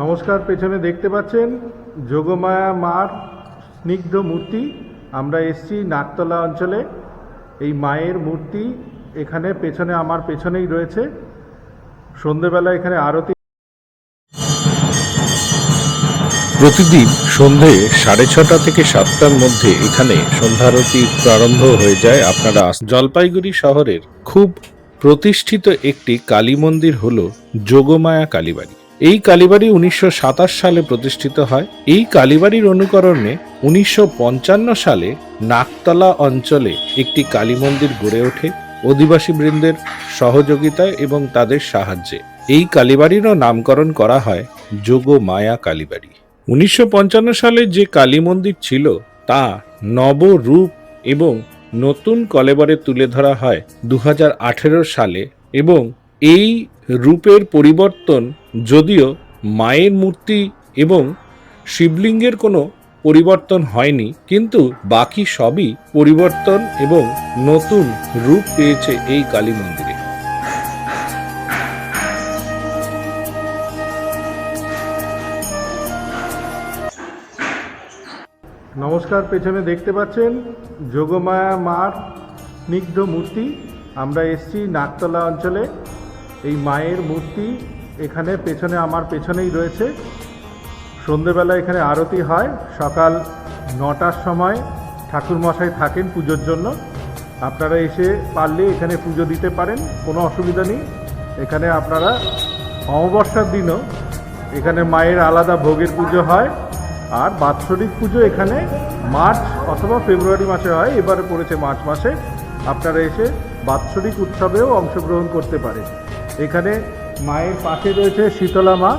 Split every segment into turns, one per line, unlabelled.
নমস্কার, পেছনে দেখতে পাচ্ছেন যোগমায়া মার স্নিগ্ধ মূর্তি। আমরা এসছি নাকতলা অঞ্চলে। এই মায়ের মূর্তি এখানে পেছনে, আমার পেছনেই রয়েছে। সন্ধেবেলা এখানে আরতি
প্রতিদিন সন্ধে সাড়ে ছটা থেকে সাতটার মধ্যে এখানে সন্ধ্যারতি প্রারম্ভ হয়ে যায়। আপনারা জলপাইগুড়ি শহরের খুব প্রতিষ্ঠিত একটি কালী মন্দির হল যোগমায়া কালীবাড়ি। এই কালীবাড়ি উনিশশো সাতাশ সালে প্রতিষ্ঠিত হয়। এই কালীবাড়ির অনুকরণে উনিশশো পঞ্চান্ন সালে নাকতলা অঞ্চলে একটি কালী মন্দির গড়ে ওঠে। অধিবাসী বৃন্দের সহযোগিতায় এবং তাদের সাহায্যে। এই কালীবাড়িরও নামকরণ করা হয় যোগমায়া কালীবাড়ি। উনিশশো পঞ্চান্ন সালে যে কালী মন্দির ছিল, তা নবরূপ এবং নতুন কলেবারে তুলে ধরা হয় দু হাজার আঠেরো সালে এবং এই রূপের পরিবর্তন যদিও মায়ের মূর্তি এবং শিবলিঙ্গের কোনো পরিবর্তন হয়নি, কিন্তু বাকি সবই পরিবর্তন এবং নতুন রূপ পেয়েছে এই কালী মন্দিরে।
নমস্কার, পেছনে দেখতে পাচ্ছেন যোগমায়া মার স্নিগ্ধ মূর্তি। আমরা এসছি নাকতলা অঞ্চলে। এই মায়ের মূর্তি এখানে পেছনে, আমার পেছনেই রয়েছে। সন্ধেবেলা এখানে আরতি হয়। সকাল নটার সময় ঠাকুরমশাই থাকেন পুজোর জন্য। আপনারা এসে পারলে এখানে পুজো দিতে পারেন, কোনো অসুবিধা নেই। এখানে আপনারা অমাবস্যার দিনও এখানে মায়ের আলাদা ভোগের পুজো হয়। আর বাৎসরিক পুজো এখানে মার্চ অথবা ফেব্রুয়ারি মাসে হয়, এবারে পড়েছে মার্চ মাসে। আপনারা এসে বাৎসরিক উৎসবেও অংশগ্রহণ করতে পারেন এখানে মায়ের পাশে রয়েছে শীতলা মা,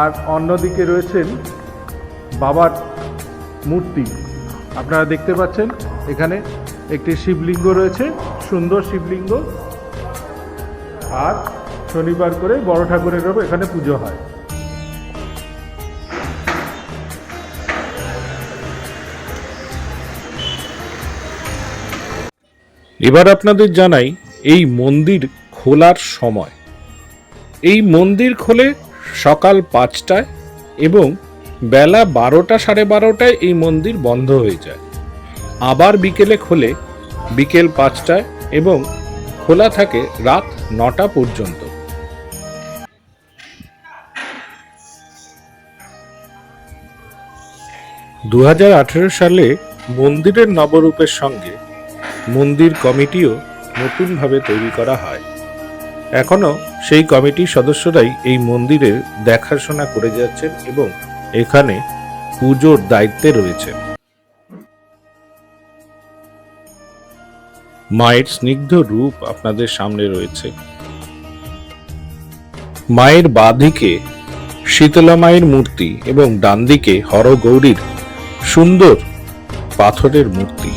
আর অন্যদিকে রয়েছেন বাবার মূর্তি। আপনারা দেখতে পাচ্ছেন, এখানে একটি শিবলিঙ্গ রয়েছে, সুন্দর শিবলিঙ্গ। আর শনিবার করে বড় ঠাকুরেরও এখানে পুজো হয়।
এবার আপনাদের জানাই এই মন্দির খোলার সময়। এই মন্দির খোলে সকাল পাঁচটায় এবং বেলা বারোটা সাড়ে বারোটায় এই মন্দির বন্ধ হয়ে যায়। আবার বিকেলে খোলে বিকেল পাঁচটায় এবং খোলা থাকে রাত নটা পর্যন্ত। দু হাজার আঠেরো সালে মন্দিরের নবরূপের সঙ্গে মন্দির কমিটিও নতুনভাবে তৈরি করা হয়। এখনও সেই কমিটির সদস্যরাই এই মন্দিরের দেখাশোনা করে যাচ্ছেন এবং এখানে পুজোর দায়িত্বে রয়েছেন। মায়ের স্নিগ্ধ রূপ আপনাদের সামনে রয়েছে। মায়ের বাঁদিকে শীতলা মায়ের মূর্তি এবং ডান দিকে হরগৌরীর সুন্দর পাথরের মূর্তি।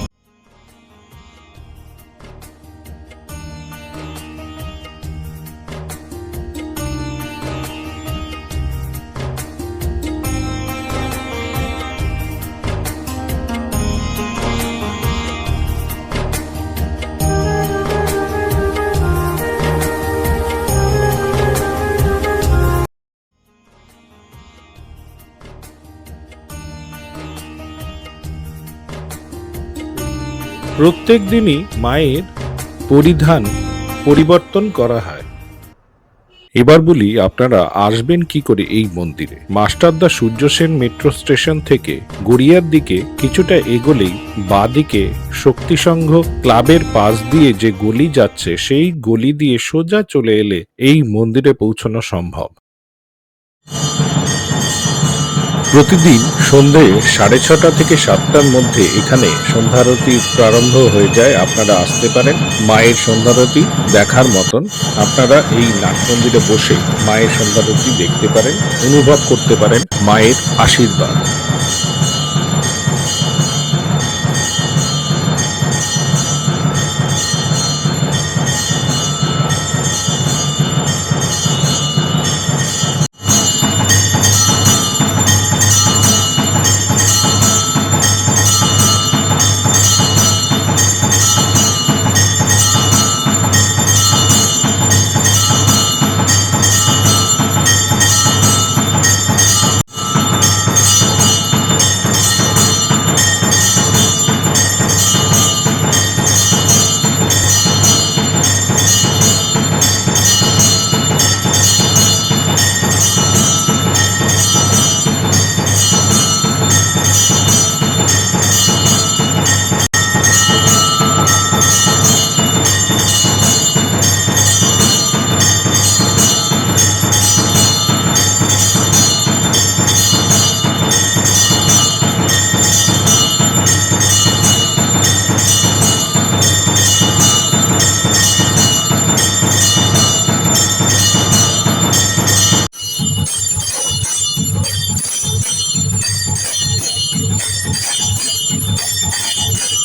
প্রত্যেক দিনই মায়ের পরিধান, পরিবর্তন করা হয়। এবার বলি, আপনারা আসবেন কি করে এই মন্দিরে? মাস্টারদা সূর্য সেন মেট্রো স্টেশন থেকে গড়িয়ার দিকে কিছুটা এগোলেই বাঁদিকে শক্তিসংঘ ক্লাবের পাশ দিয়ে যে গলি যাচ্ছে, সেই গলি দিয়ে সোজা চলে এলে এই মন্দিরে পৌঁছানো সম্ভব। প্রতিদিন সন্ধে সাড়ে ছটা থেকে সাতটার মধ্যে এখানে সন্ধ্যারতি প্রারম্ভ হয়ে যায়। আপনারা আসতে পারেন মায়ের সন্ধ্যারতি দেখার মতন। আপনারা এই নাট মন্দিরে বসে মায়ের সন্ধ্যারতি দেখতে পারেন, অনুভব করতে পারেন মায়ের আশীর্বাদ।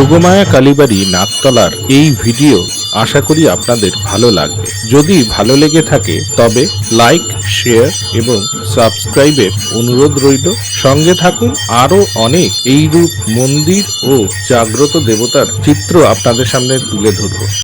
যোগমায়া কালীবাড়ি নাকতলার এই ভিডিও আশা করি আপনাদের ভালো লাগবে। যদি ভালো লেগে থাকে, তবে লাইক, শেয়ার এবং সাবস্ক্রাইবের অনুরোধ রইল। সঙ্গে থাকুন, আরও অনেক এইরূপ মন্দির ও জাগ্রত দেবতার চিত্র আপনাদের সামনে তুলে ধরব।